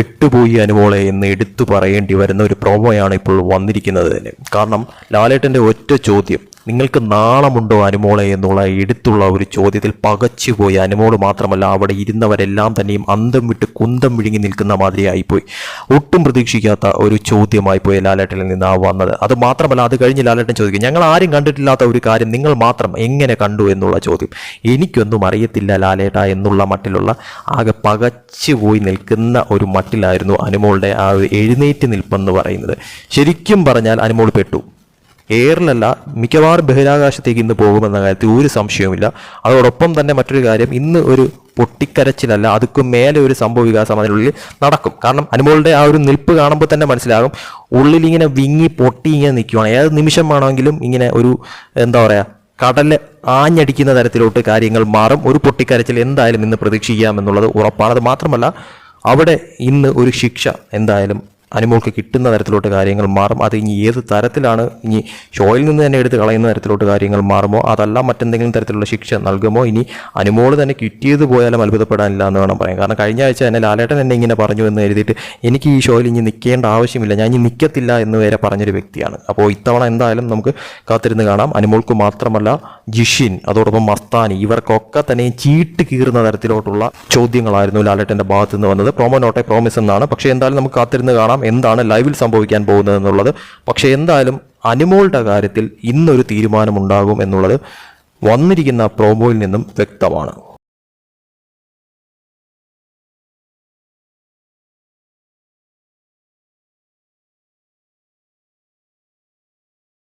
പെട്ടുപോയി അനുമോളെ എന്ന് എടുത്തു പറയേണ്ടി വരുന്ന ഒരു പ്രോമോയാണ് ഇപ്പോൾ വന്നിരിക്കുന്നത് തന്നെ. കാരണം ലാലേട്ടന്റെ ഒറ്റ ചോദ്യം നിങ്ങൾക്ക് നാണമുണ്ടോ അനുമോളെ എന്നുള്ള എടുത്തുള്ള ഒരു ചോദ്യത്തിൽ പകച്ചുപോയി അനുമോൾ മാത്രമല്ല അവിടെ ഇരുന്നവരെല്ലാം തന്നെയും അന്തം വിട്ട് കുന്തം വിഴുങ്ങി നിൽക്കുന്ന മാതിരിയായിപ്പോയി. ഒട്ടും പ്രതീക്ഷിക്കാത്ത ഒരു ചോദ്യമായി പോയി ലാലേട്ടനിൽ നിന്ന് വന്നത്. അത് മാത്രമല്ല അത് കഴിഞ്ഞ് ലാലേട്ടൻ ചോദിക്കും ഞങ്ങൾ ആരും കണ്ടിട്ടില്ലാത്ത ഒരു കാര്യം നിങ്ങൾ മാത്രം എങ്ങനെ കണ്ടു? എന്നുള്ള ചോദ്യം. എനിക്കൊന്നും അറിയത്തില്ല ലാലേട്ട എന്നുള്ള മട്ടിലുള്ള ആകെ പകച്ചു പോയി നിൽക്കുന്ന ഒരു മട്ടിലായിരുന്നു അനുമോളുടെ ആ എഴുന്നേറ്റ് നിൽപ്പെന്ന് പറയുന്നത്. ശരിക്കും പറഞ്ഞാൽ അനുമോൾ പെട്ടു. എയറിലല്ല മിക്കവാറും ബഹിരാകാശത്തേക്ക് ഇന്ന് പോകുമെന്ന കാര്യത്തിൽ ഒരു സംശയവുമില്ല. അതോടൊപ്പം തന്നെ മറ്റൊരു കാര്യം ഇന്ന് ഒരു പൊട്ടിക്കരച്ചിലല്ല അതുക്കും മേലെ ഒരു സംഭവ വികാസം അതിനുള്ളിൽ നടക്കും. കാരണം അനുമോളുടെ ആ ഒരു നിൽപ്പ് കാണുമ്പോൾ തന്നെ മനസ്സിലാകും ഉള്ളിൽ ഇങ്ങനെ വിങ്ങി പൊട്ടി ഇങ്ങനെ നിൽക്കുകയാണ് ഏത് നിമിഷം വേണമെങ്കിലും ഇങ്ങനെ ഒരു എന്താ പറയുക കടൽ ആഞ്ഞടിക്കുന്ന തരത്തിലോട്ട് കാര്യങ്ങൾ മാറും. ഒരു പൊട്ടിക്കരച്ചിൽ എന്തായാലും ഇന്ന് പ്രതീക്ഷിക്കാം ഉറപ്പാണ്. അത് മാത്രമല്ല അവിടെ ഇന്ന് ഒരു ശിക്ഷ എന്തായാലും അനുമോൾക്ക് കിട്ടുന്ന തരത്തിലോട്ട് കാര്യങ്ങൾ മാറും. അത് ഇനി ഏത് തരത്തിലാണ് ഇനി ഷോയിൽ നിന്ന് തന്നെ എടുത്ത് കളയുന്ന തരത്തിലോട്ട് കാര്യങ്ങൾ മാറുമോ? അതല്ല മറ്റെന്തെങ്കിലും തരത്തിലുള്ള ശിക്ഷ നൽകുമോ? ഇനി അനുമോൾ തന്നെ കിട്ടിയത് പോയാലും അത്ഭുതപ്പെടാനില്ല എന്ന് വേണം പറയാം കാരണം കഴിഞ്ഞ ആഴ്ച തന്നെ ലാലേട്ടൻ എന്നെ ഇങ്ങനെ പറഞ്ഞു എന്ന് എഴുതിയിട്ട് എനിക്ക് ഈ ഷോയിൽ ഇനി നിൽക്കേണ്ട ആവശ്യമില്ല. ഞാൻ ഇനി നിൽക്കത്തില്ല എന്ന് വരെ പറഞ്ഞൊരു വ്യക്തിയാണ്. അപ്പോൾ ഇത്തവണ എന്തായാലും നമുക്ക് കാത്തിരുന്ന് കാണാം. അനുമോൾക്ക് മാത്രമല്ല ജിഷിൻ അതോടൊപ്പം മസ്താനി ഇവർക്കൊക്കെ തന്നെ ചീട്ട് കീറുന്ന തരത്തിലോട്ടുള്ള ചോദ്യങ്ങളായിരുന്നു ലാലേട്ടന്റെ ഭാഗത്തു നിന്ന് വന്നത്. പ്രോമോ നോട്ടെ പ്രോമിസ് എന്നാണ്. പക്ഷേ എന്തായാലും നമുക്ക് കാത്തിരുന്ന് കാണാം. എന്താണ് ലൈവിൽ സംഭവിക്കാൻ പോകുന്നത് എന്നുള്ളത്. പക്ഷേ എന്തായാലും അനുമോളുടെ കാര്യത്തിൽ ഇന്നൊരു തീരുമാനമുണ്ടാകും എന്നുള്ളത് വന്നിരിക്കുന്ന പ്രോമോയിൽ നിന്നും വ്യക്തമാണ്.